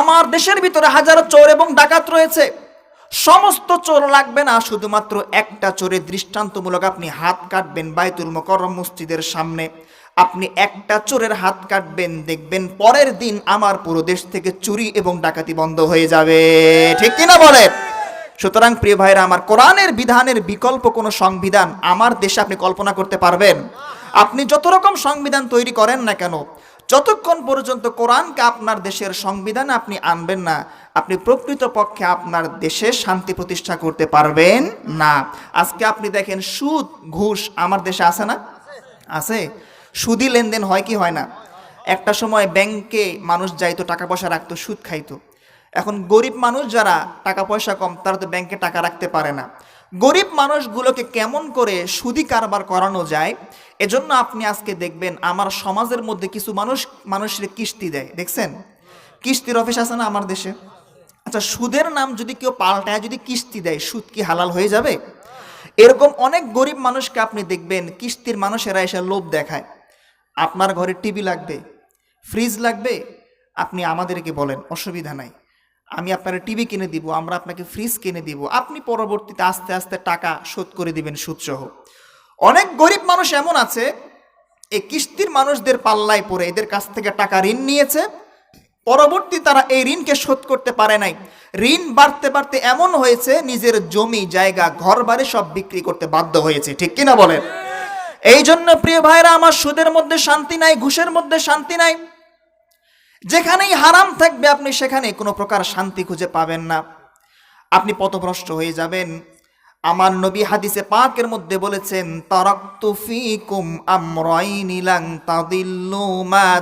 আমার দেশের ভিতরে হাজারো চোর এবং ডাকাত রয়েছে। সমস্ত চোর লাগবে না, শুধুমাত্র একটা চোরের দৃষ্টান্তমূলক আপনি হাত কাটবেন বাইতুল মোকরম মসজিদের সামনে। আপনি একটা চোরের হাত কাটবেন, দেখবেন পরের দিন আমার পুরো দেশ থেকে চুরি এবং ডাকাতি বন্ধ হয়ে যাবে। ঠিক কিনা বলে? সুতরাং প্রিয় ভাইরা, আমার কোরআনের বিধানের বিকল্প কোনো সংবিধান আমার দেশে আপনি কল্পনা করতে পারবেন? আপনি যত রকম সংবিধান তৈরি করেন না কেন যতক্ষণ পর্যন্ত কোরআনকে আপনার দেশের সংবিধান আপনি আনবেন না, আপনি প্রকৃত পক্ষে আপনার দেশে শান্তি প্রতিষ্ঠা করতে পারবেন না। আজকে আপনি দেখেন সুদ, ঘুষ আমার দেশে আছে না? আছে। সুদি লেনদেন হয় কি হয় না? একটা সময় ব্যাংকে মানুষ যাইতো, টাকা পয়সা রাখতো, সুদ খাইতো। এখন গরিব মানুষ যারা টাকা পয়সা কম, তারা তো ব্যাংকে টাকা রাখতে পারে না। গরিব মানুষগুলোকে কেমন করে সুদি কারবার করানো যায়, এজন্য আপনি আজকে দেখবেন আমার সমাজের মধ্যে কিছু মানুষ, মানুষের কিস্তি দেয়। দেখছেন? কিস্তির অফিস আছে না আমার দেশে? আচ্ছা সুদের নাম যদি কেউ পাল্টায়, যদি কিস্তি দেয়, সুদ কি হালাল হয়ে যাবে? এরকম অনেক গরিব মানুষকে আপনি দেখবেন, কিস্তির মানুষেরা এসে লোভ দেখায়। আপনার ঘরে টিভি লাগবে, ফ্রিজ লাগবে, আপনি আমাদেরকে বলেন, অসুবিধা নাই। আমি আপনার টিভি কিনে দিব, আমরা আপনাকে ফ্রিজ কিনে দিব। আপনি পরবর্তীতে আস্তে আস্তে টাকা শোধ করে দিবেন সুদসহ। অনেক গরিব মানুষ এমন আছে, এই কিস্তির মানুষদের পাল্লায় পড়ে, এদের কাছ থেকে টাকা ঋণ নিয়েছে। পরবর্তী তারা এই ঋণকে শোধ করতে পারে নাই। ঋণ বাড়তে বাড়তে এমন হয়েছে, নিজের জমি, জায়গা ঘর বাড়ি সব বিক্রি করতে বাধ্য হয়েছে। ঠিক কিনা বলেন? এই জন্য প্রিয় ভাইরা, আমার সুদের মধ্যে শান্তি নাই, ঘুষের মধ্যে শান্তি নাই। যেখানেই হারাম থাকবে আপনি সেখানে কোনো প্রকার শান্তি খুঁজে পাবেন না। আপনি পথভ্রষ্ট হয়ে যাবেন। আমার নবী হাদিসে পাকের মধ্যে বলেছেন, তারাক্তু ফিকুম মা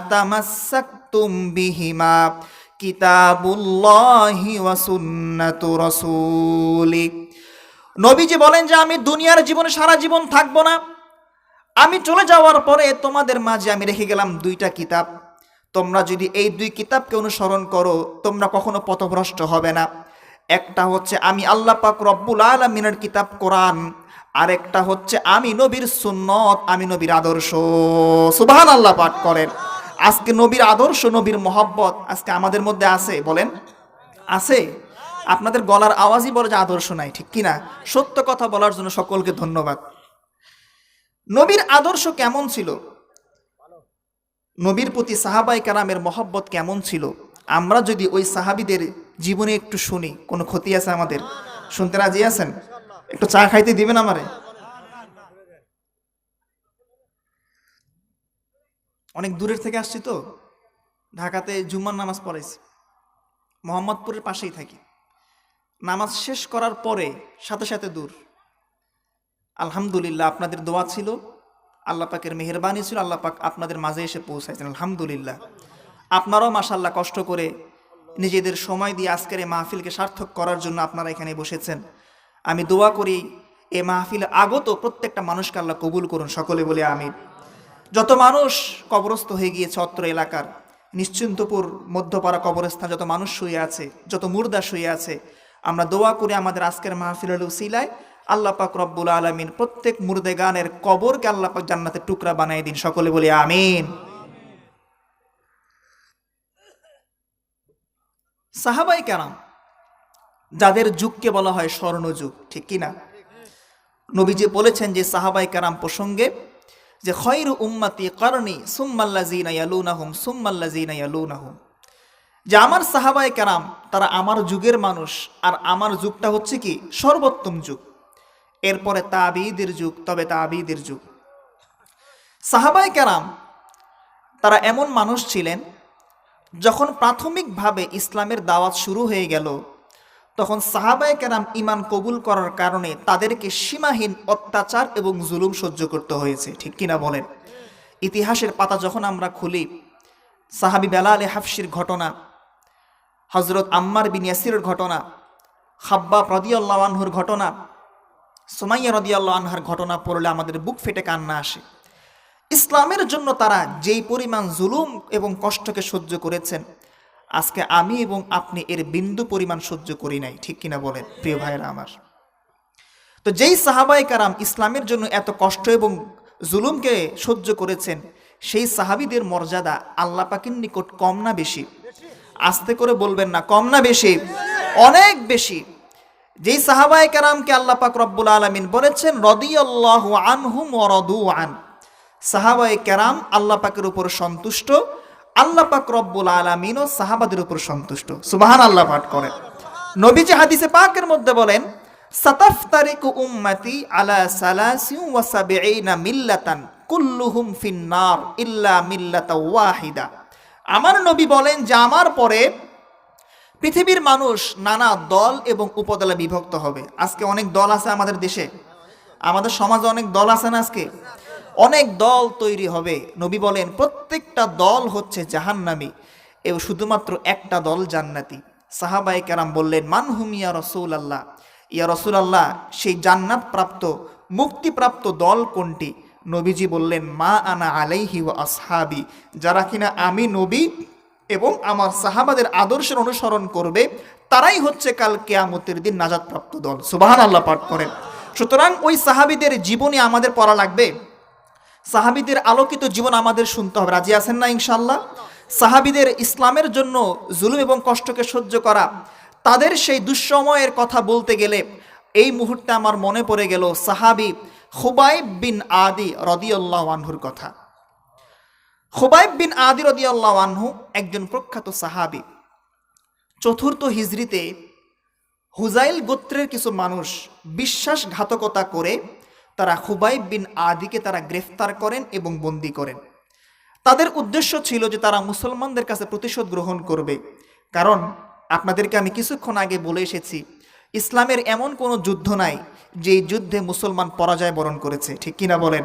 নবীজি বলেন যে, আমি দুনিয়ার জীবনে সারা জীবন থাকব না। আমি চলে যাওয়ার পরে তোমাদের মাঝে আমি রেখে গেলাম দুইটা কিতাব। তোমরা যদি এই দুই কিতাবকে অনুসরণ করো, তোমরা কখনো পথভ্রষ্ট হবে না। একটা হচ্ছে, আমি আল্লাহ পাক রব্বুল আলমিনের কিতাব কোরআন। আরেকটা হচ্ছে, আমি নবীর সুন্নত, আমি নবীর আদর্শ। সুবহান আল্লাহ পাঠ করেন। আজকে নবীর আদর্শ, নবীর মহব্বত আজকে আমাদের মধ্যে আছে, বলেন? আছে? আপনাদের গলার আওয়াজই বলে যে আদর্শ নাই, ঠিক কিনা? সত্য কথা বলার জন্য সকলকে ধন্যবাদ। নবীর আদর্শ কেমন ছিল? নবীর প্রতি সাহাবাই কারামের মহব্বত কেমন ছিল? আমরা যদি ওই সাহাবিদের জীবনে একটু শুনি, কোনো ক্ষতি আছে আমাদের? শুনতে রাজি আছেন? একটু চা খাইতে দিবেন আমারে? অনেক দূরের থেকে আসছি তো। ঢাকাতে জুম্মার নামাজ পড়াইছি। মোহাম্মদপুরের পাশেই থাকি। নামাজ শেষ করার পরে সাথে সাথে দূর। আলহামদুলিল্লাহ, আপনাদের দোয়া ছিল। আল্লাহ পাকের মেহরবানি ছিল, আল্লাহ পাক আপনাদের মাঝে এসে পৌঁছাইছেন, আলহামদুলিল্লাহ। আপনারাও মাসাল্লাহ কষ্ট করে নিজেদের সময় দিয়ে আজকের এই মাহফিলকে সার্থক করার জন্য আপনারা এখানে বসেছেন। আমি দোয়া করি, এই মাহফিল আগত প্রত্যেকটা মানুষকে আল্লাহ কবুল করুন, সকলে বলে আমি যত মানুষ কবরস্থ হয়ে গিয়েছে অত্র এলাকার, নিশ্চিন্তপুর মধ্যপাড়া কবরস্থান যত মানুষ শুয়ে আছে, যত মুর্দা শুয়ে আছে, আমরা দোয়া করি আমাদের আজকের মাহফিলের উসিলায় আল্লাহ পাক রব্বুল আলমিন প্রত্যেক মুর্দে গানের কবরকে আল্লাহ পাক জান্নাতে টুকরা বানাই দিন। সকলে বলি আমিন। সাহাবাই কেরাম, যাদের যুগকে বলা হয় স্বর্ণযুগ, ঠিক কিনা নবীজি বলেছেন যে সাহাবাই কারাম প্রসঙ্গে যে, খৈর উম্মাতি করণি সুম্মাল্লাজিনা ইয়ালুনাহুম সুম্মাল্লাজিনা ইয়ালুনাহুম। যে, আমার সাহাবাই কারাম, তারা আমার যুগের মানুষ, আর আমার যুগটা হচ্ছে কি? সর্বোত্তম যুগ। এরপরে তাবিদের যুগ, তবে তাবিদের যুগ। সাহাবাই কারাম, তারা এমন মানুষ ছিলেন, যখন প্রাথমিকভাবে ইসলামের দাওয়াত শুরু হয়ে গেল, তখন সাহাবায় কেরাম ইমান কবুল করার কারণে তাদেরকে সীমাহীন অত্যাচার এবং জুলুম সহ্য করতে হয়েছে। ঠিক কিনা বলেন? ইতিহাসের পাতা যখন আমরা খুলি, সাহাবি বেলালে হাফসির ঘটনা হজরত আম্মার বিন ইয়াসিরের ঘটনা হাব্বা রদিয়াল্লাহ আনহুর ঘটনা সোমাইয়া রদিয়াল্লাহ আনহার ঘটনা পড়লে আমাদের বুক ফেটে কান্না আসে। ইসলামের জন্য তারা যেই পরিমাণ জুলুম এবং কষ্টকে সহ্য করেছেন, আজকে আমি এবং আপনি এর বিন্দু পরিমাণ সহ্য করি নাই, ঠিক কিনা বলেন, প্রিয় ভাইরা আমার। তো যেই সাহাবাই কারাম ইসলামের জন্য এত কষ্ট এবং জুলুমকে সহ্য করেছেন, সেই সাহাবিদের মর্যাদা আল্লাহ পাকের নিকট কম না বেশি? আস্তে করে বলবেন না, কম না বেশি, অনেক বেশি। যেই সাহাবায় কেরামকে আল্লাহ পাক রব্বুল আলামিন বলেছেন, রদিয়াল্লাহু আনহুম রাদু আন। সাহাবায়ে কেরাম আল্লাহ পাকের উপর সন্তুষ্ট, আল্লাহ পাক রব্বুল আলামিনও সাহাবাদের উপর সন্তুষ্ট। সুবহান আল্লাহ পাঠ করেন। নবীজি হাদিসে পাকের মধ্যে বলেন, সাতাফতারিকু উম্মতি আলা সালাসিউ ওয়া সাবঈনা মিল্লাতান কুল্লুহুম ফিন্নার ইল্লা মিল্লাতা ওয়াহিদা। আমার নবী বলেন যে, আমার পরে পৃথিবীর মানুষ নানা দল এবং উপদলে বিভক্ত হবে। আজকে অনেক দল আছে আমাদের দেশে। আমাদের সমাজে অনেক দল আছে না আজকে? অনেক দল তৈরি হবে। নবী বলেন, প্রত্যেকটা দল হচ্ছে জাহান্নামী। এবং শুধুমাত্র একটা দল জান্নাতি। সাহাবাই কেরাম বললেন মানহুম ইয়া রসুল আল্লাহ ইয়া রসুল আল্লাহ সেই জান্নাত প্রাপ্ত মুক্তিপ্রাপ্ত দল কোনটি? নবীজি বললেন, মা আনা আলাইহি ও আসহাবি। যারা কিনা আমি নবী এবং আমার সাহাবাদের আদর্শের অনুসরণ করবে, তারাই হচ্ছে কাল কেয়ামতের দিন নাজাদপ্রাপ্ত দল। সুবাহান আল্লাহ পাঠ করেন। সুতরাং ওই সাহাবিদের জীবনী আমাদের পড়া লাগবে। সাহাবিদের আলোকিত জীবন আমাদের শুনতে হবে। রাজি আছেন না ইনশাল্লাহ সাহাবিদের ইসলামের জন্য জুলুম এবং কষ্টকে সহ্য করা, তাদের সেই দুঃসময়ের কথা বলতে গেলে এই মুহূর্তে আমার মনে পড়ে গেল সাহাবি খুবাইব বিন আদি রদিউল্লাহ আনহুর কথা। খুবাইব বিন আদি রদিউল্লাহ আনহু একজন প্রখ্যাত সাহাবি। চতুর্থ হিজরিতে হুজাইল গোত্রের কিছু মানুষ বিশ্বাসঘাতকতা করে তারা খুবাইব বিন আদিকে তারা গ্রেফতার করেন এবং বন্দি করেন। তাদের উদ্দেশ্য ছিল যে তারা মুসলমানদের কাছে প্রতিশোধ গ্রহণ করবে। কারণ আপনাদেরকে আমি কিছুক্ষণ আগে বলে এসেছি ইসলামের এমন কোনো যুদ্ধ নাই যে যুদ্ধে মুসলমান পরাজয় বরণ করেছে। ঠিক কিনা বলেন?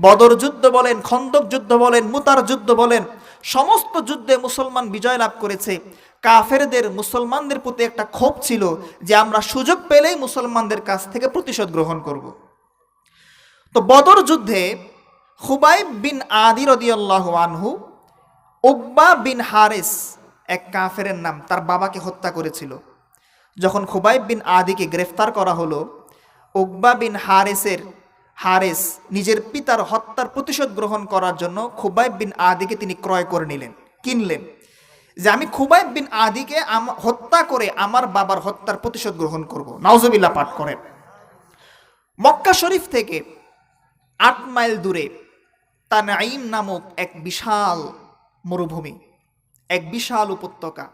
বদর যুদ্ধ বলেন, খন্দক যুদ্ধ বলেন, মুতার যুদ্ধ বলেন, সমস্ত যুদ্ধে মুসলমান বিজয় লাভ করেছে। কাফেরদের, মুসলমানদের প্রতি একটা ক্ষোভ ছিল যে আমরা সুযোগ পেলেই মুসলমানদের কাছ থেকে প্রতিশোধ গ্রহণ করব। তো বদর যুদ্ধে খুবাইব বিন আদি রদিয়াল্লাহ আনহু, উকবা বিন হারেস, এক কাফেরের নাম, তার বাবাকে হত্যা করেছিল। যখন খুবাইব বিন আদিকে গ্রেফতার করা হলো ওকবা বিন হারেসের, হারেস নিজের পিতার হত্যার প্রতিশোধ গ্রহণ করার জন্য খুবাইব বিন আদিকে তিনি ক্রয় করে নিলেন, কিনলেন। যে আমি খুবাইব বিন আদিকে হত্যা করে আমার বাবার হত্যার প্রতিশোধ গ্রহণ করব। নাউজুবিল্লাহ পাঠ করেন। মক্কা শরীফ থেকে আট মাইল দূরে তানাইম নামক এক বিশাল মরুভূমি, এক বিশাল উপত্যকা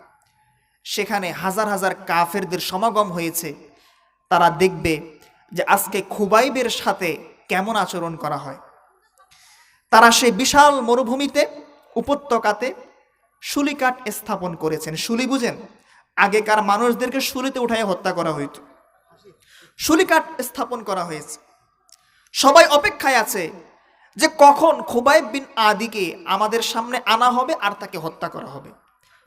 সেখানে হাজার হাজার কাফেরদের সমাগম হয়েছে। তারা দেখবে যে আজকে খুবাইবের সাথে কেমন আচরণ করা হয়। তারা সেই বিশাল মরুভূমিতে, উপত্যকাতে শুলিকাট স্থাপন করেছেন। শুলি বুঝেন? আগেকার মানুষদেরকে শুলিতে উঠায় হত্যা করা হইত। শুলিকাট স্থাপন করা হয়েছে। সবাই অপেক্ষায় আছে যে কখন খুবাইব বিন আদিকে আমাদের সামনে আনা হবে আর তাকে হত্যা করা হবে।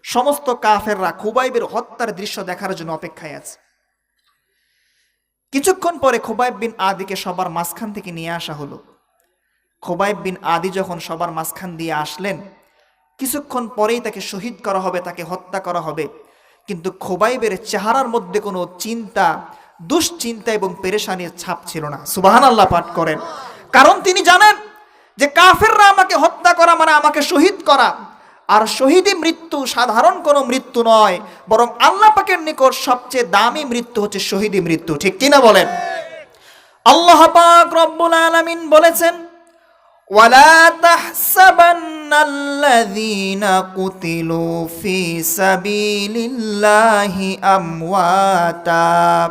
সমস্ত কাফেররা খুবাইবের হত্যার দৃশ্য দেখার জন্য অপেক্ষায় আছে। কিছুক্ষণ পরে খুবাইব বিন আদিকে সবার মাঝখান থেকে নিয়ে আসা হলো। খোবাইব বিন আদি যখন সবার মাঝখান দিয়ে আসলেন, কিছুক্ষণ পরেই তাকে শহীদ করা হবে, তাকে হত্যা করা হবে। কিন্তু খোবাইবের চেহারার মধ্যে কোনো চিন্তা, দুশ্চিন্তা এবং পেরেশানির ছাপ ছিল না। সুবাহান আল্লাহ পাঠ করেন। কারণ তিনি জানেন যে কাফেররা আমাকে হত্যা করা মানে আমাকে শহীদ করা আর শহীদী মৃত্যু সাধারণ কোনো মৃত্যু নয় বরং আল্লাহ পাকের নিকট সবচেয়ে দামি মৃত্যু হচ্ছে শহীদী মৃত্যু ঠিক কিনা বলেন আল্লাহ পাক রব্বুল আলামিন বলেছেন ولا تحسبن الذين قتلوا في سبيل الله امواتا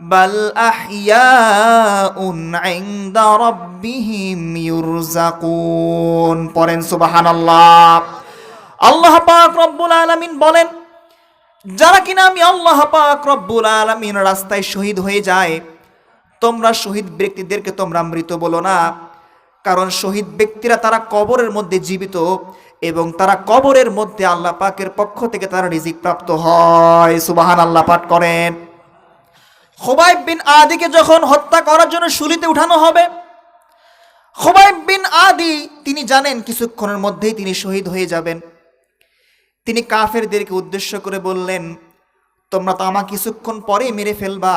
بل احياء عند ربهم يرزقون পড়েন সুবহানাল্লাহ আল্লাহ পাক রব্বুল আলামিন বলেন, যারা কিনা আমি আল্লাহ পাক রব্বুল আলামিন রাস্তায় শহীদ হয়ে যায়, তোমরা শহীদ ব্যক্তিদেরকে তোমরা মৃত বলো না। কারণ শহীদ ব্যক্তিরা তারা কবরের মধ্যে জীবিত এবং তারা কবরের মধ্যে আল্লাহ পাকের পক্ষ থেকে তারা রিজিক প্রাপ্ত হয়। সুবাহান আল্লাহ পাঠ করেন। খোবাইব বিন আদিকে যখন হত্যা করার জন্য শুলিতে উঠানো হবে, খোবাইব বিন আদি, তিনি জানেন কিছুক্ষণের মধ্যেই তিনি শহীদ হয়ে যাবেন। তিনি কাফেরদেরকে উদ্দেশ্য করে বললেন, তোমরা তো আমার কিছুক্ষণ পরেই মেরে ফেলবা।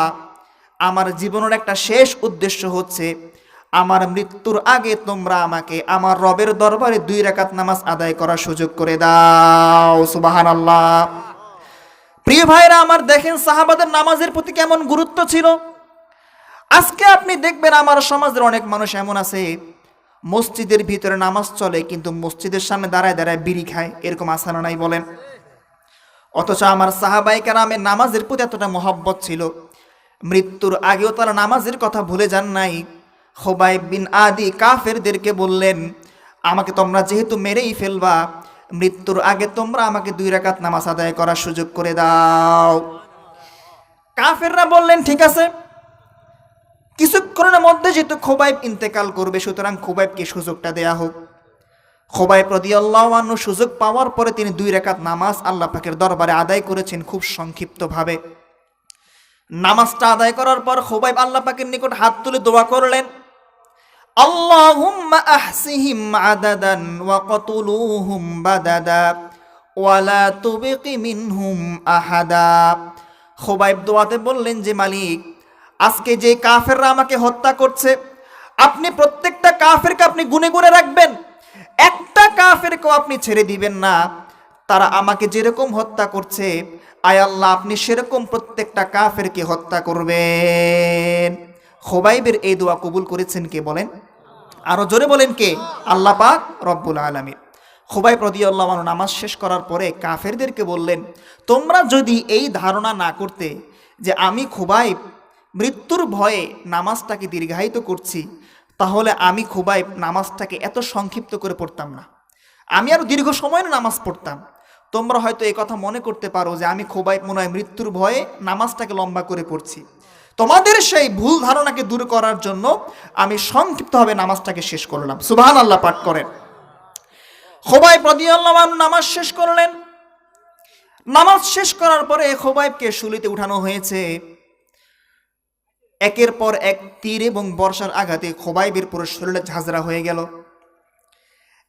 আমার জীবনের একটা শেষ উদ্দেশ্য হচ্ছে, আমার মৃত্যুর আগে তোমরা আমাকে আমার রবের দরবারে দুই রাকাত নামাজ আদায় করার সুযোগ করে দাও। সুবাহান আল্লাহ প্রিয় ভাইরা, আমার দেখেন সাহাবাদের নামাজের প্রতি কেমন গুরুত্ব ছিল। আজকে আপনি দেখবেন আমার সমাজের অনেক মানুষ এমন আছে মসজিদের ভিতরে নামাজ চলে, কিন্তু মসজিদের সামনে দাঁড়ায় দাঁড়ায় বিড়ি খায়, এরকম আসানা নাই বলেন। অথচ আমার সাহাবাই কারামের নামাজের প্রতি এতটা মহব্বত ছিল। মৃত্যুর আগেও তারা নামাজের কথা ভুলে যান নাই। খোবাইব বিন আদি কাফেরদেরকে বললেন, আমাকে তোমরা যেহেতু মেরেই ফেলবা, মৃত্যুর আগে তোমরা আমাকে দুই রাকাত নামাজ আদায় করার সুযোগ করে দাও। কাফেররা বললেন, ঠিক আছে কিছুক্ষণের মধ্যে যেহেতু খোবাইব ইন্তেকাল করবে, সুতরাং খোবাইবকে সুযোগটা দেয়া হোক। খোবাইব প্রদি আল্লাহ সুযোগ পাওয়ার পরে তিনি দুই রেখাত নামাজ আল্লাহ পাকের দরবারে আদায় করেছেন খুব সংক্ষিপ্তভাবে। নামাজটা আদায় করার পর খোবাইব আল্লাহ পাকের নিকট হাত তুলে দোয়া করলেন আদাদান ওয়ালা আহাদা। খোবাইব দোয়াতে বললেন যে, মালিক আজকে যে কাফেররা আমাকে হত্যা করছে, আপনি প্রত্যেকটা কাফেরকে আপনি গুনে গুনে রাখবেন। একটা কাফেরকেও আপনি ছেড়ে দিবেন না। তারা আমাকে যেরকম হত্যা করছে, আয় আল্লাহ, আপনি সেরকম প্রত্যেকটা কাফেরকে হত্যা করবেন। খোবাইবের এই দোয়া কবুল করেছেন কে বলেন? আরও জোরে বলেন কে? আল্লাহ পাক রব্বুল আলমী খোবাই প্রদিয়াল্লাহ নামাজ শেষ করার পরে কাফেরদেরকে বললেন, তোমরা যদি এই ধারণা না করতে যে আমি খোবাইব মৃত্যুর ভয়ে নামাজটাকে দীর্ঘায়িত করছি, তাহলে আমি খুবাই নামাজটাকে এত সংক্ষিপ্ত করে পড়তাম না। আমি আরও দীর্ঘ সময় নামাজ পড়তাম। তোমরা হয়তো এই কথা মনে করতে পারো যে আমি খুবাই মনে হয় মৃত্যুর ভয়ে নামাজটাকে লম্বা করে পড়ছি। তোমাদের সেই ভুল ধারণাকে দূর করার জন্য আমি সংক্ষিপ্তভাবে নামাজটাকে শেষ করলাম। সুবাহান আল্লাহ পাঠ করেন। খোবাই প্রদিয়াল্লাহ নামাজ শেষ করলেন। নামাজ শেষ করার পরে খোবাইবকে শুলিতে উঠানো হয়েছে। একের পর এক তীর এবং বর্ষার আঘাতে খোবাইবের পুরো শরীরে ঝাঁঝরা হয়ে গেল।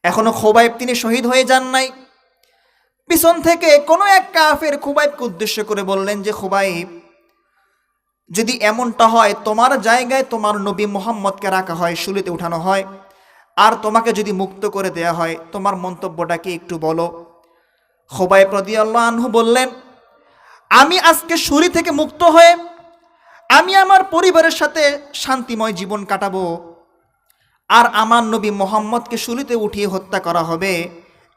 এখনও খোবাইব তিনি শহীদ হয়ে যান নাই। পিছন থেকে কোনো এক কাফের খুবাইবকে উদ্দেশ্য করে বললেন যে, খুবাইব, যদি এমনটা হয়, তোমার জায়গায় তোমার নবী মোহাম্মদকে রাখা হয় শুলিতে উঠানো হয়। আর তোমাকে যদি মুক্ত করে দেয়া হয়, তোমার মন্তব্যটাকে একটু বলো? খোবাইব রদিয়াল্লাহ আনহু বললেন, আমি আজকে শুরি থেকে মুক্ত হয়ে আমি আমার পরিবারের সাথে শান্তিময় জীবন কাটাবো। আর আমার নবী মোহাম্মদকে শুলিতে উঠিয়ে হত্যা করা হবে,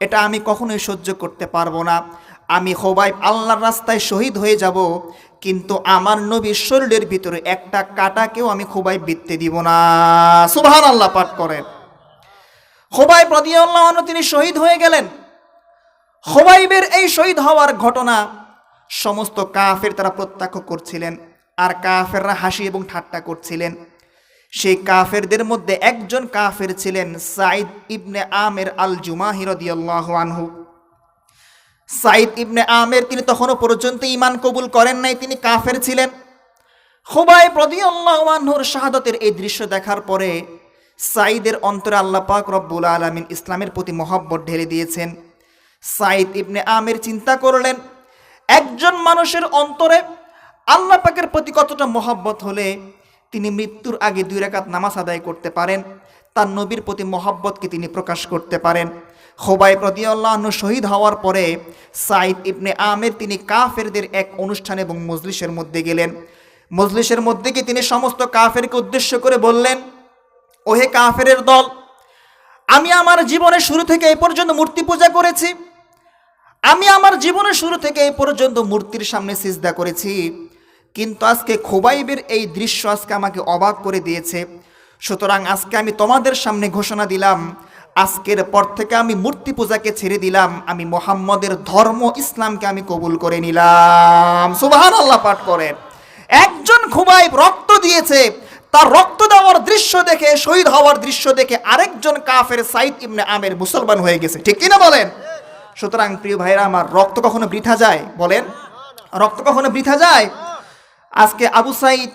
এটা আমি কখনোই সহ্য করতে পারব না। আমি হোবাই আল্লাহর রাস্তায় শহীদ হয়ে যাব, কিন্তু আমার নবীর শরীরের ভিতরে একটা কাটাকেও আমি খোবাই বৃত্তে দিব না। সুভান আল্লাহ পাঠ করেন। খোবাই প্রদিয়াল্লাহ তিনি শহীদ হয়ে গেলেন। খোবাইবের এই শহীদ হওয়ার ঘটনা সমস্ত কাফের তারা প্রত্যক্ষ করছিলেন। আর কাফেররা হাসি এবং ঠাট্টা করছিলেন। সেই কাফেরদের মধ্যে একজন কাফের ছিলেন সাইদ ইবনে আমের আল জুমাহিরদিয়াল্লাহ আনহু। সাইদ ইবনে আমের তিনি তখনও পর্যন্ত ইমান কবুল করেন নাই, তিনি কাফের ছিলেন। খুবাই প্রদিয়াল্লাহ আনহুর শাহাদতের এই দৃশ্য দেখার পরে সাইদের অন্তরে আল্লাহ পাক রব্বুল আলমিন ইসলামের প্রতি মহব্বত ঢেলে দিয়েছেন। সাইদ ইবনে আমের চিন্তা করলেন, একজন মানুষের অন্তরে আল্লাহ পাকের প্রতি কতটা মহব্বত হলে তিনি মৃত্যুর আগে দুই রেখাত নামাজ আদায় করতে পারেন, তার নবীর প্রতি মহব্বতকে তিনি প্রকাশ করতে পারেন। খোবাই প্রদিয়াল্লাহ শহীদ হওয়ার পরে সাইদ ইবনে আমের তিনি কাফেরদের এক অনুষ্ঠান এবং মজলিসের মধ্যে গেলেন। মজলিসের মধ্যে গিয়ে তিনি সমস্ত কাফেরকে উদ্দেশ্য করে বললেন, ওহে কাফেরের দল, আমি আমার জীবনের শুরু থেকে এই পর্যন্ত মূর্তি পূজা করেছি। আমি আমার জীবনের শুরু থেকে এই পর্যন্ত মূর্তির সামনে সিজদা করেছি। কিন্তু আজকে খোবাইবের এই দৃশ্য আজকে আমাকে অবাক করে দিয়েছে। সুতরাং আজকে আমি তোমাদের সামনে ঘোষণা দিলাম, আজকের পর থেকে আমি মূর্তি পূজাকে ছেড়ে দিলাম, আমি মোহাম্মদের ধর্ম ইসলামকে আমি কবুল করে নিলাম। সুবাহান আল্লাহ পাঠ করেন। একজন খুবাইব রক্ত দিয়েছে, তার রক্ত দেওয়ার দৃশ্য দেখে, শহীদ হওয়ার দৃশ্য দেখে আরেকজন কাফের সাইদ ইবনে আমের মুসলমান হয়ে গেছে। ঠিক কিনা বলেন? সুতরাং প্রিয় ভাইরা আমার রক্ত কখনো বৃথা যায়? বলেন, রক্ত কখনো বৃথা যায়? আজকে আবু সাইদ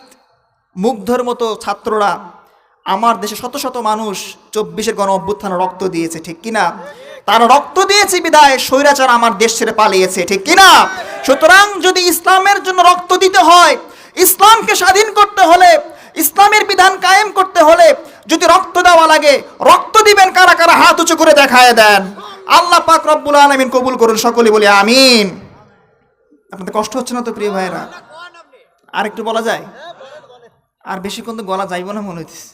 মুগ্ধর মতো ছাত্ররা আমার দেশে শত শত মানুষ চব্বিশের গণ অভ্যুত্থানে রক্ত দিয়েছে, ঠিক কিনা? তারা রক্ত দিয়েছে বিদায়, স্বৈরাচার আমার দেশ ছেড়ে পালিয়েছে, ঠিক কিনা? সুতরাং যদি ইসলামের জন্য রক্ত দিতে হয়, ইসলামকে স্বাধীন করতে হলে, ইসলামের বিধান কায়েম করতে হলে যদি রক্ত দেওয়া লাগে, রক্ত দিবেন কারা কারা? হাত উঁচু করে দেখায় দেন। আল্লাহ পাক রব্বুল আলমিন কবুল করুন, সকলে বলি আমিন। আপনাদের কষ্ট হচ্ছে না তো, প্রিয় ভাইরা আর একটু বলা যায়? আর বেশিক্ষণ তো গলা যাইব না মনে হইতেছে।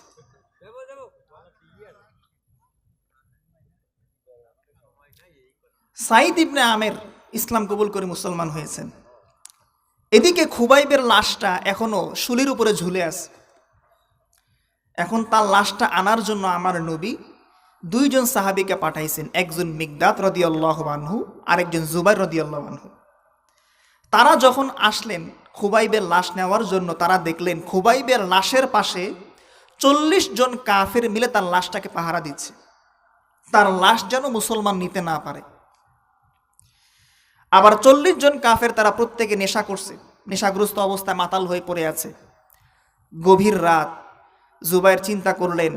সাইদ ইবনে আমের ইসলাম কবুল করে মুসলমান হয়েছেন। এদিকে খুবাইবের লাশটা এখনও শুলির উপরে ঝুলে আছে। এখন তার লাশটা আনার জন্য আমার নবী দুইজন সাহাবিকে পাঠাইছেন, একজন মিগদাত রদিয়াল্লাহ আনহু, আরেকজন জুবাই রদিয়াল্লাহ আনহু। তারা যখন আসলেন খুবাইবের লাশ নেওয়ার জন্য তারা দেখলেন খুবাইবের লাশের পাশে চল্লিশ জন কাফের মিলে তার লাশটাকে পাহারা দিচ্ছে। তার লাশ যেন মুসলমান নিতে না পারে। আবার চল্লিশ জন কাফের তারা প্রত্যেকে নেশা করছে। নেশাগ্রস্ত অবস্থায় মাতাল হয়ে পড়ে আছে। গভীর রাত। জুবাইর চিন্তা করলেন,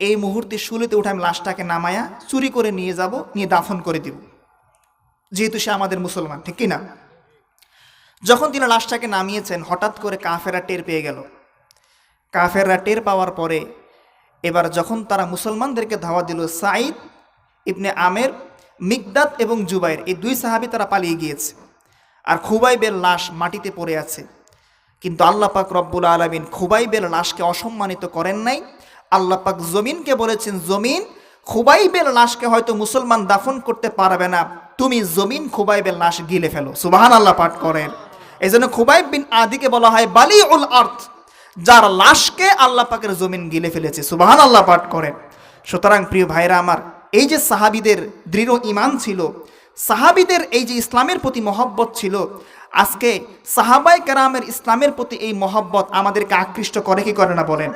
এই মুহূর্তে শুলিতে উঠে আমি লাশটাকে নামায়া চুরি করে নিয়ে যাব, নিয়ে দাফন করে দিব। যেহেতু সে আমাদের মুসলমান, ঠিক কিনা যখন তিনি লাশটাকে নামিয়েছেন, হঠাৎ করে কাফেরা টের পেয়ে গেল। কাফেররা টের পাওয়ার পরে এবার যখন তারা মুসলমানদেরকে ধাওয়া দিল সাইদ ইবনে আমের মিকদাত এবং জুবাইর, এই দুই সাহাবি তারা পালিয়ে গিয়েছে। আর খুবাইবের লাশ মাটিতে পড়ে আছে। কিন্তু আল্লাহ পাক রব্বুল আলমিন খুবাইবের লাশকে অসম্মানিত করেন নাই। আল্লাহ পাক জমিনকে বলেছেন, জমিন খুবাইবের লাশকে হয়তো মুসলমান দাফন করতে পারবে না। তুমি জমিন খুবাইবের লাশ গিলে ফেলো। সুবাহান আল্লাহ পাঠ করেন। এই জন্য খুবাইব বিন আদিকে বলা হয় বালি উল আর্থ যার লাশকে আল্লাহ পাকের জমিন গিলে ফেলেছে। সুবাহান আল্লাহ পাঠ করেন। সুতরাং প্রিয় ভাইরা আমার, এই যে সাহাবিদের দৃঢ় ইমান ছিল, সাহাবিদের এই যে ইসলামের প্রতি মহব্বত ছিল, আজকে সাহাবাই কেরামের ইসলামের প্রতি এই মহব্বত আমাদেরকে আকৃষ্ট করে কি করে না বলেন?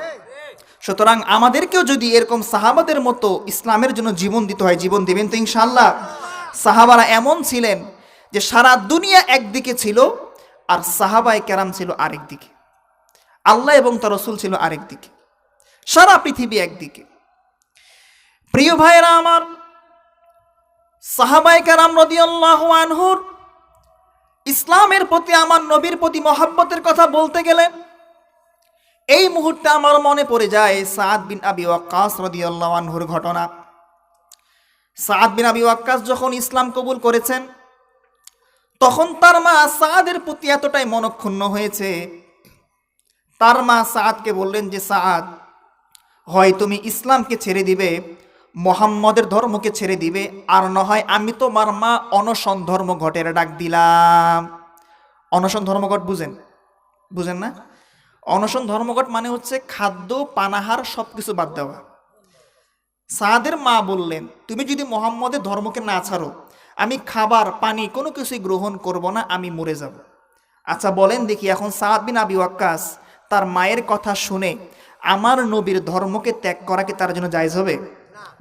সুতরাং আমাদেরকেও যদি এরকম সাহাবাদের মতো ইসলামের জন্য জীবন দিতে হয়, জীবন দিবেন তো ইনশাল্লাহ সাহাবারা এমন ছিলেন যে সারা দুনিয়া একদিকে ছিল আর সাহাবাই কেরাম ছিল আরেক দিকে। আল্লাহ এবং তার রসুল ছিল আরেক দিকে। সারা পৃথিবী একদিকে প্রিয় ভাইয়েরা আমার সাহাবাই কারাম রদিয়াল্লাহু আনহুর ইসলামের প্রতি আমার নবীর প্রতি মহাব্বতের কথা বলতে গেলে এই মুহূর্তে আমার মনে পড়ে যায় সাদ বিন আবি ওয়াক্কাস রদিয়াল্লাহু আনহুর ঘটনা। সাদ বিন আবি ওয়াক্কাস যখন ইসলাম কবুল করেছেন তখন তার মা সাদের প্রতি এতটাই মনক্ষুণ্ণ হয়েছে। তার মা সাদকে বললেন যে সাদ হয় তুমি ইসলামকে ছেড়ে দিবে, মোহাম্মদের ধর্মকে ছেড়ে দিবে, আর না হয় আমি তোমার মা অনশন ধর্ম ধর্মঘটের ডাক দিলাম। অনশন ধর্মঘট বুঝেন? বুঝেন না? অনশন ধর্মঘট মানে হচ্ছে খাদ্য, পানাহার সব কিছু বাদ দেওয়া। সাদের মা বললেন, তুমি যদি মোহাম্মদের ধর্মকে না ছাড়ো আমি খাবার পানি কোনো কিছুই গ্রহণ করব না আমি মরে যাব। আচ্ছা বলেন দেখি এখন সাদ বিন আবি ওয়াক্কাস তার মায়ের কথা শুনে আমার নবীর ধর্মকে ত্যাগ করা কি তার জন্য জায়জ হবে?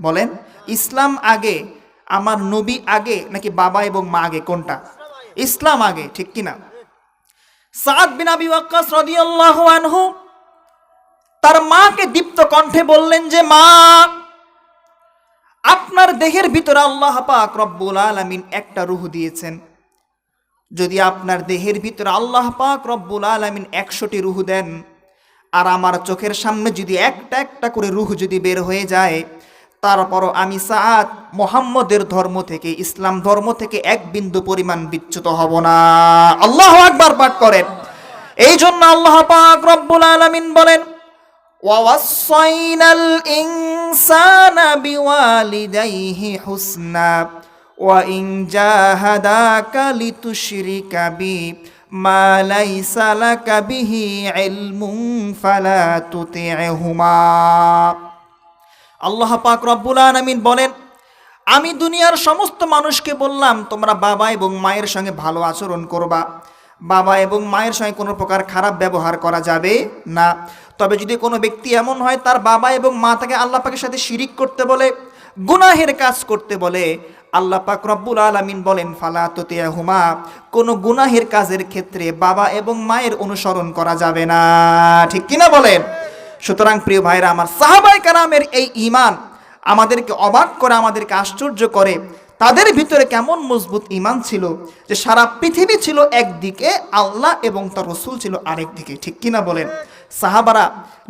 বলেন ইসলাম আগে আমার নবী আগে নাকি বাবা এবং মা আগে কোনটা? ইসলাম আগে। ঠিক কিনা সাদ বিন আবি ওয়াক্কাস রাদিয়াল্লাহু আনহু তার মাকে দীপ্ত কণ্ঠে বললেন যে মা আপনার দেহের ভিতরে আল্লাহ পাক রব্বুল আলমিন একটা রুহ দিয়েছেন। যদি আপনার দেহের ভিতরে আল্লাহ পাক রব্বুল আলমিন একশোটি রুহ দেন, আর আমার চোখের সামনে যদি একটা একটা করে রুহ যদি বের হয়ে যায়, তারপরও আমি সাদ মোহাম্মদের ধর্ম থেকে, ইসলাম ধর্ম থেকে এক বিন্দু পরিমাণ বিচ্যুত হব না। আল্লাহ একবার পাঠ করেন। এই জন্য আল্লাহ পাক রব্বুল আলমিন বলেন ইং الإنسان بوالديه حسنا وإن جاهداك لتشرك بي ما ليس لك به علم فلا تطعهما আল্লাহ পাক রব্বুল আলামিন বলেন আমি দুনিয়ার সমস্ত মানুষকে বললাম তোমরা বাবা এবং মায়ের সঙ্গে ভালো আচরণ করবা বাবা এবং মায়ের সঙ্গে কোনো প্রকার খারাপ ব্যবহার করা যাবে না তবে যদি কোনো ব্যক্তি এমন হয়, তার বাবা এবং মা তাকে আল্লাহ পাকের সাথে শিরিক করতে বলে, গুনাহের কাজ করতে বলে, আল্লাহ পাক রব্বুল আলামিন বলেন, ফালা তোতিয়া হুমা কোনো গুনাহের কাজের ক্ষেত্রে বাবা এবং মায়ের অনুসরণ করা যাবে না। ঠিক কিনা বলেন? সুতরাং প্রিয় ভাইরা, আমার সাহাবাই কারামের এই ইমান আমাদেরকে অবাক করে, আমাদেরকে আশ্চর্য করে। তাদের ভিতরে কেমন মজবুত ইমান ছিল যে সারা পৃথিবী ছিল একদিকে আল্লাহ এবং তার রসুল ছিল আরেক দিকে। ঠিক কিনা বলেন? সাহাবারা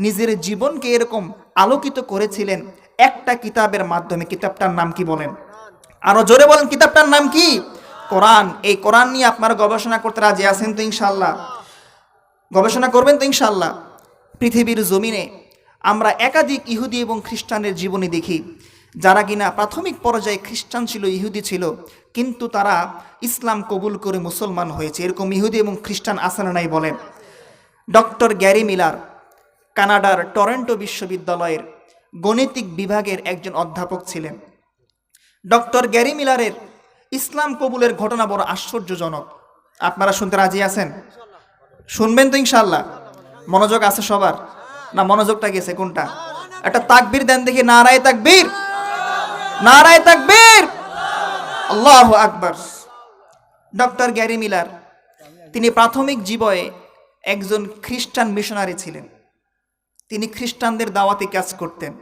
নিজের জীবনকে এরকম আলোকিত করেছিলেন। একটা কিতাবের মাধ্যমে, কিতাবটার নাম কি বলেন? আরও জোরে বলেন, কিতাবটার নাম কি? কোরআন। এই কোরআন নিয়ে আপনারা গবেষণা করতে রাজি আছেন তো ইনশাল্লাহ গবেষণা করবেন তো ইনশাল্লাহ পৃথিবীর জমিনে আমরা একাধিক ইহুদি এবং খ্রিস্টানের জীবনী দেখি, যারা কিনা প্রাথমিক পর্যায়ে খ্রিস্টান ছিল, ইহুদি ছিল, কিন্তু তারা ইসলাম কবুল করে মুসলমান হয়েছে। এরকম ইহুদি এবং খ্রিস্টান আছে না নাই বলেন? ডক্টর গ্যারি মিলার, কানাডার টরেন্টো বিশ্ববিদ্যালয়ের গণিতিক বিভাগের একজন অধ্যাপক ছিলেন। ডক্টর গ্যারি মিলারের ইসলাম কবুলের ঘটনা বড় আশ্চর্যজনক। আপনারা শুনতে রাজি আছেন? শুনবেন তো ইনশাল্লাহ মনোযোগ আছে সবার? না, মনোযোগটা গেছে, কোনটা? একটা তাকবীর দেন দেখি, নারায় তাকবীর! নারায় তাকবীর! আল্লাহ আকবার। ডক্টর গ্যারি মিলার, তিনি প্রাথমিক জীবয়ে একজন খ্রিস্টান মিশনারি ছিলেন। তিনি খ্রিস্টানদের দাওয়াতে কাজ করতেন।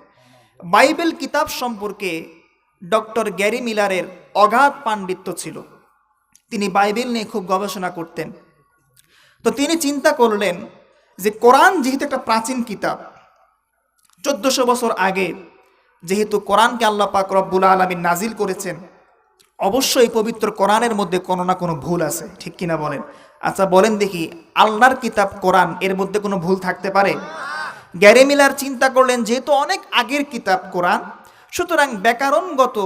বাইবেল কিতাব সম্পর্কে ডক্টর গ্যারি মিলারের অগাধ পাণ্ডিত্য ছিল। তিনি বাইবেল নিয়ে খুব গবেষণা করতেন। তো তিনি চিন্তা করলেন যে কোরআন যেহেতু একটা প্রাচীন কিতাব, চোদ্দশো বছর আগে যেহেতু কোরআনকে আল্লাহ পাক রব্বুল আলমিন নাজিল করেছেন অবশ্যই পবিত্র কোরআনের মধ্যে কোনো না কোনো ভুল আছে, ঠিক কিনা বলেন? আচ্ছা বলেন দেখি, আল্লাহর কিতাব, কোরআন, এর মধ্যে কোনো ভুল থাকতে পারে? গ্যারে মিলার চিন্তা করলেন, যেহেতু অনেক আগের কিতাব কোরআন, সুতরাং ব্যাকরণগত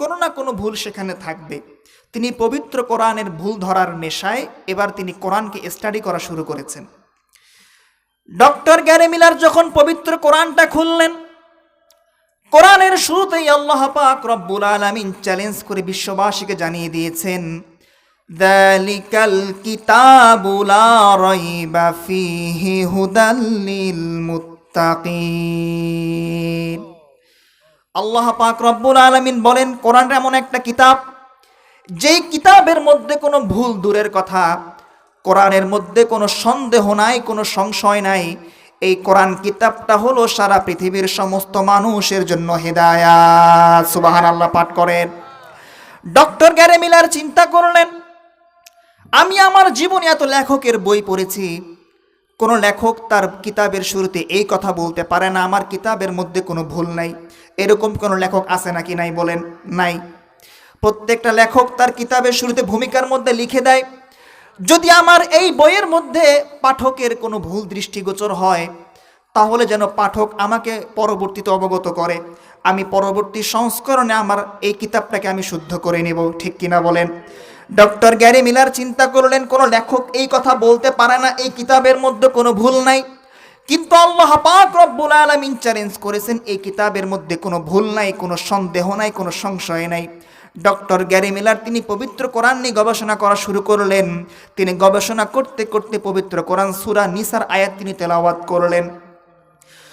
কোনো না কোনো ভুল সেখানে থাকবে। তিনি পবিত্র কোরআনের ভুল ধরার নেশায় এবার তিনি কোরআনকে স্টাডি করা শুরু করেছেন। ডক্টর গ্যারে মিলার যখন পবিত্র কোরআনটা খুললেন কোরআনের শুরুতেই আল্লাহ পাক রব্বুল আলামিন চ্যালেঞ্জ করে বিশ্ববাসীকে জানিয়ে দিয়েছেন, দালিকাল কিতাবু লা রাইবা ফিহি হুদাল লিল মুত্তাকিন। আল্লাহ পাক রব্বুল আলামিন বলেন কোরআন এমন একটা কিতাব, যেই কিতাবের মধ্যে কোনো ভুল দূরের কথা, কোরআনের মধ্যে কোনো সন্দেহ নাই, কোনো সংশয় নাই এই কোরআন কিতাবটা হলো সারা পৃথিবীর সমস্ত মানুষের জন্য হেদায়াত। সুবাহান আল্লাহ পাঠ করেন। ডক্টর গ্যারে মিলার চিন্তা করলেন, আমি আমার জীবনে এত লেখকের বই পড়েছি, কোনো লেখক তার কিতাবের শুরুতে এই কথা বলতে পারে না, আমার কিতাবের মধ্যে কোনো ভুল নাই। এরকম কোনো লেখক আছে নাকি নাই বলেন? নাই। প্রত্যেকটা লেখক তার কিতাবের শুরুতে ভূমিকার মধ্যে লিখে দেয় যদি আমার এই বইয়ের মধ্যে পাঠকের কোনো ভুল দৃষ্টিগোচর হয়, তাহলে যেন পাঠক আমাকে পরবর্তীতে অবগত করে। আমি পরবর্তী সংস্করণে আমার এই কিতাবটাকে আমি শুদ্ধ করে নেব, ঠিক কিনা বলেন? ডক্টর গ্যারি মিলার চিন্তা করলেন, কোনো লেখক এই কথা বলতে পারে না, এই কিতাবের মধ্যে কোনো ভুল নাই। কিন্তু আল্লাহ পাক রব্বুল আলামিন চ্যালেঞ্জ করেছেন, এই কিতাবের মধ্যে কোনো ভুল নাই, কোনো সন্দেহ নাই, কোনো সংশয় নাই। ডক্টর গ্যারি মিলার তিনি পবিত্র কোরআন নিয়ে গবেষণা করা শুরু করলেন। তিনি গবেষণা করতে করতে পবিত্র কোরআন সুরা নিসার আয়াত তিনি তেলাওয়াত করলেন।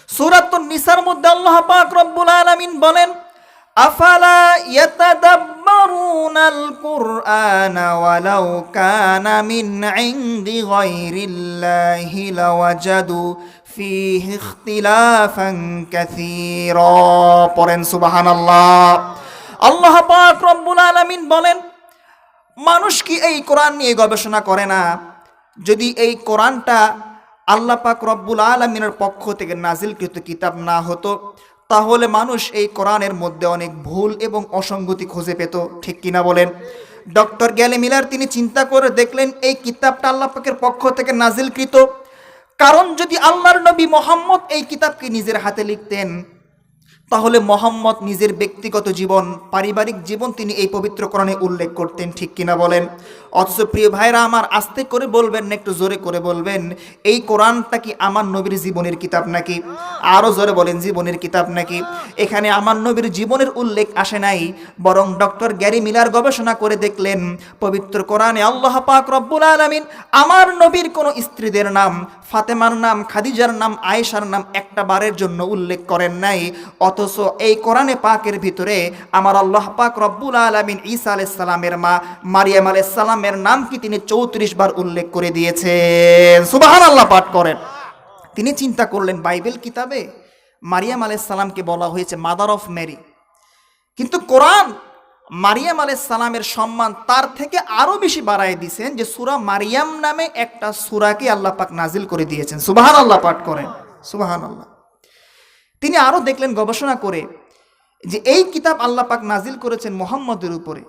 সূরাতুন নিসার মধ্যে আল্লাহ পাক রব্বুল আলামিন বলেন, আফালা ইয়াতাদাব্বারুনাল কুরআনা ওয়ালাউ কানা মিন ইনদি গায়রিল্লাহি লাওয়াজাদু ফিহি ইখতিলাফান কাসীরা। পড়েন সুবহানাল্লাহ। আল্লাহ পাক রব্বুল আলামিন বলেন, মানুষ কি এই কোরআন নিয়ে গবেষণা করে না? যদি এই কোরআনটা আল্লাহ পাক রব্বুল আলমিনের পক্ষ থেকে নাজিলকৃত কিতাব না হতো, তাহলে মানুষ এই কোরআনের মধ্যে অনেক ভুল এবং অসঙ্গতি খুঁজে পেত, ঠিক কিনা বলেন? ডক্টর গ্যালে মিলার তিনি চিন্তা করে দেখলেন, এই কিতাবটা আল্লাহ পাকের পক্ষ থেকে নাজিলকৃত। কারণ যদি আল্লাহর নবী মোহাম্মদ এই কিতাবকে নিজের হাতে লিখতেন তাহলে মোহাম্মদ নিজের ব্যক্তিগত জীবন, পারিবারিক জীবন তিনি এই পবিত্র উল্লেখ করতেন, ঠিক কিনা বলেন? অথচ প্রিয় ভাইরা আমার আস্তে করে বলবেন না, একটু জোরে করে বলবেন, এই কোরআনটা কি আমার নবীর জীবনের কিতাব নাকি? আরও জোরে বলেন, জীবনের কিতাব নাকি? এখানে আমার নবীর জীবনের উল্লেখ আসে নাই, বরং ডক্টর গ্যারি মিলার গবেষণা করে দেখলেন, পবিত্র কোরআনে আল্লাহ পাক রব্বুল আলামিন আমার নবীর কোনো স্ত্রীদের নাম, ফাতেমার নাম, খাদিজার নাম, আয়েশার নাম একটা বারের জন্য উল্লেখ করেন নাই, অথচ এই কোরআনে পাকের ভিতরে আমার আল্লাহ পাক রব্বুল আলমিন ঈসা আলাইসালামের মা, মারিয়াম আলাইসালামের নাম কি তিনি চৌত্রিশ বার উল্লেখ করে দিয়েছেন? সুবাহান আল্লাহ পাঠ করেন। তিনি চিন্তা করলেন, বাইবেল কিতাবে মারিয়াম আলাইসালামকে বলা হয়েছে মাদার অফ মেরি। কিন্তু কোরআন মারিয়াম সালামের সম্মান তার থেকে আরও বেশি বাড়ায় দিয়েছেন যে সুরা মারিয়াম নামে একটা সুরাকে আল্লাহ পাক নাজিল করে দিয়েছেন। সুবাহান আল্লাহ পাঠ করেন। সুবাহান আল্লাহ তিনি আরও দেখলেন গবেষণা করে যে এই কিতাব আল্লাহ পাক নাজিল করেছেন মোহাম্মদের উপরে।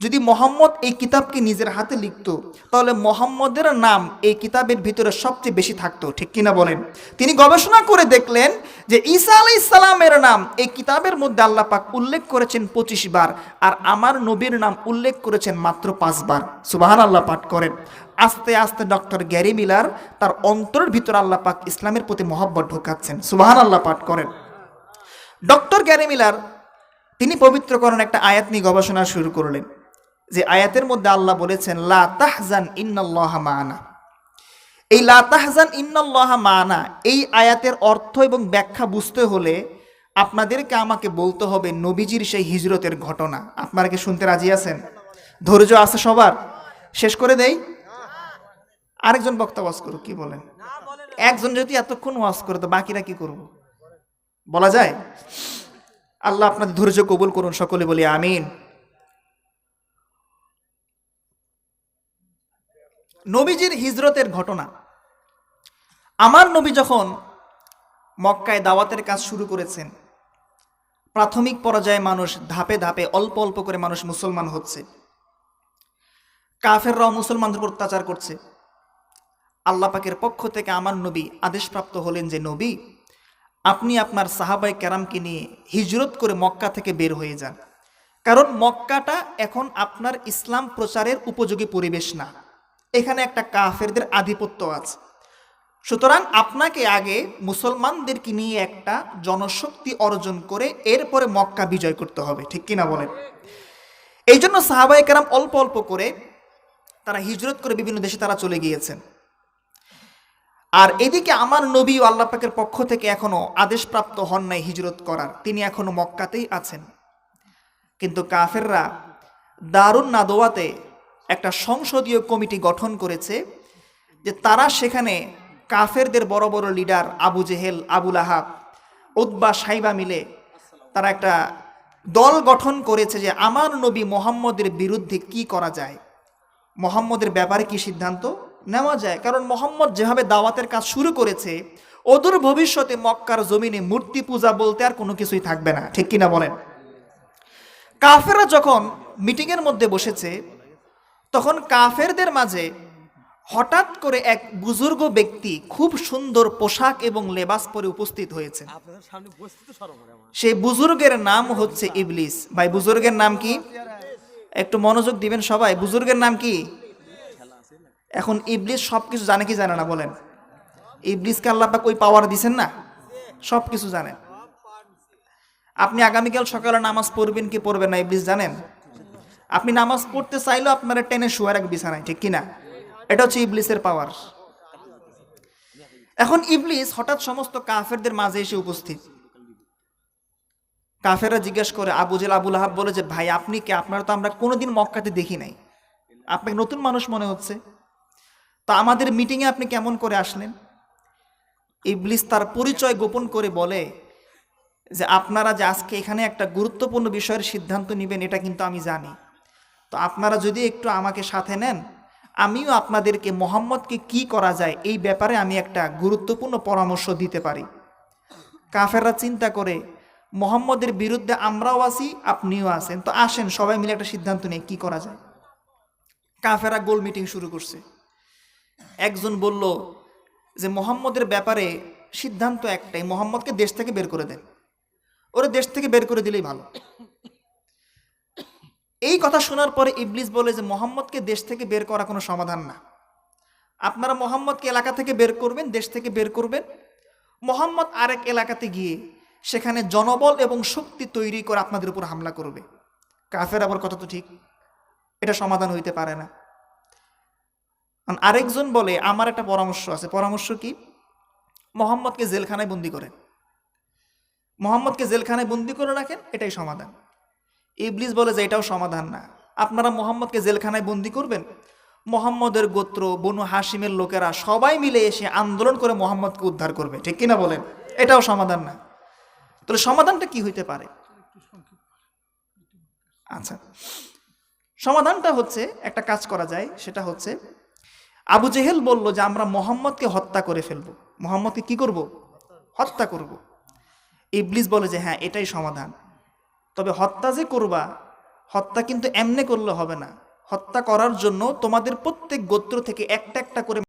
যদি মোহাম্মদ এই কিতাবকে নিজের হাতে লিখত, তাহলে মোহাম্মদের নাম এই কিতাবের ভিতরে সবচেয়ে বেশি থাকতো, ঠিক কিনা বলেন? তিনি গবেষণা করে দেখলেন যে ঈসা আলাই ইসলামের নাম এই কিতাবের মধ্যে আল্লাহ পাক উল্লেখ করেছেন পঁচিশ বার, আর আমার নবীর নাম উল্লেখ করেছেন মাত্র পাঁচবার সুবাহান আল্লাহ পাঠ করেন। আস্তে আস্তে ডক্টর গ্যারি মিলার তার অন্তরের ভিতর আল্লাহ পাক ইসলামের প্রতি মহব্বত ঢোকাচ্ছেন। সুবাহান আল্লাহ পাঠ করেন। ডক্টর গ্যারি মিলার, তিনি পবিত্রকরণ একটা আয়াত নিয়ে গবেষণা শুরু করলেন। যে আয়াতের মধ্যে আল্লাহ বলেছেন, লা তাহজান ইন্নাল্লাহ মানা। এই লা তাহজান ইন্নাল্লাহ মানা এই আয়াতের অর্থ এবং ব্যাখ্যা বুঝতে হলে আপনাদেরকে আমাকে বলতে হবে নবীজির সেই হিজরতের ঘটনা। আপনারা কি শুনতে রাজি আছেন? ধৈর্য আছে সবার? শেষ করে দেই। আরেকজন বক্তা ওয়াজ করুক, কি বলেন? একজন যদি এতক্ষণ ওয়াজ করে, তো বাকিরা কি করব? বলা যায়? আল্লাহ আপনাদের ধৈর্য কবুল করুন, সকলে বলি আমিন। নবীজির হিজরতের ঘটনা। আমার নবী যখন মক্কায় দাওয়াতের কাজ শুরু করেছেন, প্রাথমিক পর্যায়ে মানুষ ধাপে ধাপে, অল্প অল্প করে মানুষ মুসলমান হচ্ছে। কাফেররাও মুসলমানদের উপর অত্যাচার করছে। আল্লাহ পাকের পক্ষ থেকে আমার নবী আদেশপ্রাপ্ত হলেন যে, নবী, আপনি আপনার সাহাবাই ক্যারামকে নিয়ে হিজরত করে মক্কা থেকে বের হয়ে যান। কারণ মক্কাটা এখন আপনার ইসলাম প্রচারের উপযোগী পরিবেশ না। এখানে একটা কাফেরদের আধিপত্য আছে। সুতরাং আপনাকে আগে মুসলমানদেরকে নিয়ে একটা জনশক্তি অর্জন করে এরপরে মক্কা বিজয় করতে হবে, ঠিক কিনা বলেন? এই জন্য সাহাবাই কেরাম অল্প অল্প করে তারা হিজরত করে বিভিন্ন দেশে তারা চলে গিয়েছেন। আর এদিকে আমার নবী আল্লাহ পাকের পক্ষ থেকে এখনও আদেশপ্রাপ্ত হন নাই হিজরত করার। তিনি এখনও মক্কাতেই আছেন। কিন্তু কাফেররা দারুণ নাদোয়াতে একটা সংসদীয় কমিটি গঠন করেছে যে তারা সেখানে কাফেরদের বড় বড় লিডার আবু জেহেল আবুল আহাব উদ্বা সাইবা মিলে তারা একটা দল গঠন করেছে যে আমার নবী মোহাম্মদের বিরুদ্ধে কি করা যায়, মোহাম্মদের ব্যাপারে কি সিদ্ধান্ত নেওয়া যায়? কারণ মোহাম্মদ যেভাবে দাওয়াতের কাজ শুরু করেছে, অদূর ভবিষ্যতে মক্কার জমিনে মূর্তি পূজা বলতে আর কোনো কিছুই থাকবে না। ঠিক কিনা বলেন? কাফেররা যখন মিটিংয়ের মধ্যে বসেছে তখন কাফেরদের মাঝে হঠাৎ করে এক বুজুর্গ ব্যক্তি খুব সুন্দর পোশাক এবং লেবাস পরে উপস্থিত হয়েছে। সেই বুজুর্গের নাম হচ্ছে ইবলিস। ভাই বুজুর্গের নাম কি? একটু মনোযোগ দিবেন সবাই। বুজুর্গের নাম কি? এখন ইবলিস সব কিছু জানে কি জানে না বলেন। ইবলিসকে আল্লাহ পাক ওই পাওয়ার দিছেন না? সব কিছু জানেন। আপনি আগামীকাল সকালে নামাজ পড়বেন কি পড়বেন না ইবলিস জানেন? আপনি নামাজ পড়তে চাইলেও আপনারা টেনে শুয়ে রাখ বিছানায়, ঠিক কিনা? এটা হচ্ছে ইবলিসের পাওয়ার এখন ইবলিস হঠাৎ সমস্ত কাফেরদের মাঝে এসে উপস্থিত। কাফেররা জিজ্ঞেস করে, আবু জেল, আবুল আহাব বলে যে, ভাই, আপনি কে? আপনারা তো আমরা কোনোদিন মক্কাতে দেখি নাই। আপনাকে নতুন মানুষ মনে হচ্ছে। তা আমাদের মিটিংয়ে আপনি কেমন করে আসলেন? ইবলিস তার পরিচয় গোপন করে বলে যে, আপনারা যে আজকে এখানে একটা গুরুত্বপূর্ণ বিষয়ের সিদ্ধান্ত নেবেন, এটা কিন্তু আমি জানি। তো আপনারা যদি একটু আমাকে সাথে নেন, আমিও আপনাদেরকে মোহাম্মদকে কি করা যায় এই ব্যাপারে আমি একটা গুরুত্বপূর্ণ পরামর্শ দিতে পারি। কাফেররা চিন্তা করে, মোহাম্মদের বিরুদ্ধে আমরাও আছি, আপনিও আছেন। তো আসেন, সবাই মিলে একটা সিদ্ধান্ত নিয়ে কি করা যায়। কাফেরা গোল মিটিং শুরু করছে। একজন বলল যে, মোহাম্মদের ব্যাপারে সিদ্ধান্ত একটাই, মোহাম্মদকে দেশ থেকে বের করে দেন। ওরা, দেশ থেকে বের করে দিলেই ভালো। এই কথা শোনার পরে ইবলিস বলে যে, মোহাম্মদকে দেশ থেকে বের করা কোনো সমাধান না। আপনারা মোহাম্মদকে এলাকা থেকে বের করবেন, দেশ থেকে বের করবেন। মোহাম্মদ আরেক এলাকাতে গিয়ে সেখানে জনবল এবং শক্তি তৈরি করে আপনাদের উপর হামলা করবে। কাফের আবার কথা তো ঠিক, এটা সমাধান হইতে পারে না। আরেকজন বলে, আমার একটা পরামর্শ আছে। পরামর্শ কি? মোহাম্মদকে জেলখানায় বন্দি করেন। মোহাম্মদকে জেলখানায় বন্দি করে রাখেন, এটাই সমাধান। ইবলিস বলে যে এটাও সমাধান না। আপনারা মোহাম্মদকে জেলখানায় বন্দি করবেন? মোহাম্মদের গোত্র, বনু হাসিমের লোকেরা সবাই মিলে এসে আন্দোলন করে মোহাম্মদকে উদ্ধার করবে। ঠিক কিনা বলেন? এটাও সমাধান না। তাহলে সমাধানটা কি হইতে পারে? আচ্ছা। সমাধানটা হচ্ছে, একটা কাজ করা যায়, সেটা হচ্ছে, আবু জেহেল বলল যে আমরা মোহাম্মদকে হত্যা করে ফেলব। মোহাম্মদকে কি করব? হত্যা করব। ইবলিস বলে যে হ্যাঁ এটাই সমাধান। তবে হত্যা যে করবা, হত্যা কিন্তু এমনে করলে হবে না। হত্যা করার জন্য তোমাদের প্রত্যেক গোত্র থেকে একটা একটা করে